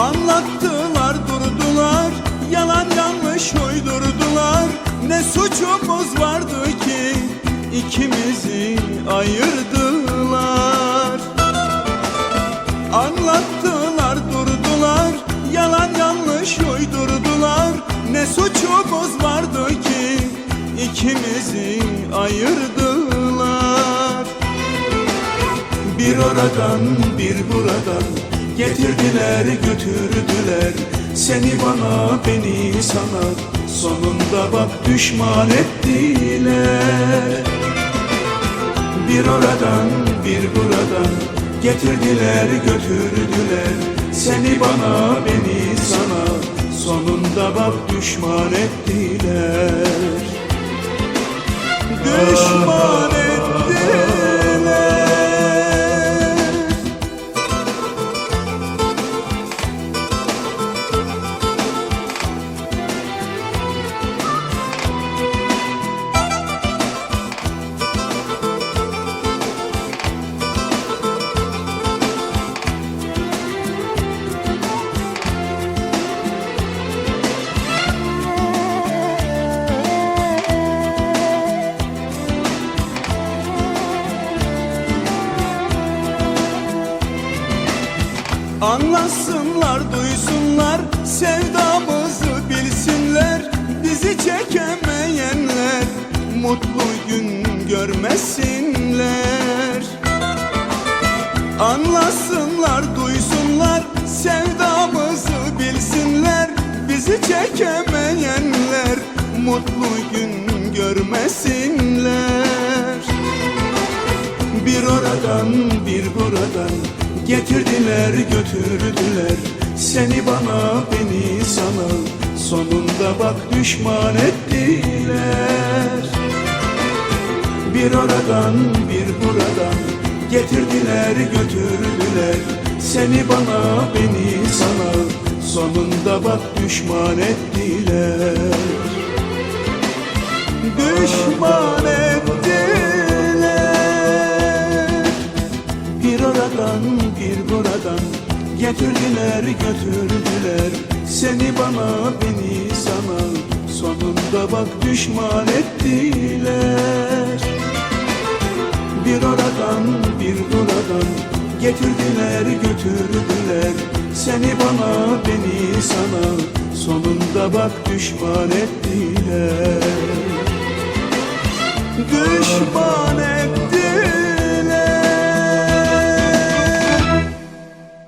Anlattılar durdular Yalan yanlış uydurdular. Ne suçumuz vardı ki ikimizi ayırdılar. Anlattılar durdular Yalan yanlış uydurdular. Ne suçumuz vardı ki ikimizi ayırdılar. Bir oradan bir buradan Getirdiler götürdüler. Seni bana beni sana. Sonunda bak düşman ettiler. Bir oradan bir buradan. Getirdiler götürdüler. Seni bana beni sana. Sonunda bak düşman ettiler. Düşman ettiler Anlasınlar, duysunlar, sevdamızı bilsinler Bizi çekemeyenler, mutlu gün görmesinler. Anlasınlar, duysunlar, sevdamızı bilsinler Bizi çekemeyenler, mutlu gün görmesinler. Bir oradan bir buradan Getirdiler götürdüler. Seni bana beni sana. Sonunda bak düşman ettiler. Bir oradan bir buradan Getirdiler götürdüler. Seni bana beni sana. Sonunda bak düşman ettiler. Düşman ettiler bir buradan. Getirdiler götürdüler. Seni bana beni sana. Sonunda bak düşman ettiler. Bir oradan bir buradan. Getirdiler götürdüler. Seni bana beni sana. Sonunda bak düşman ettiler. Düşman ettiler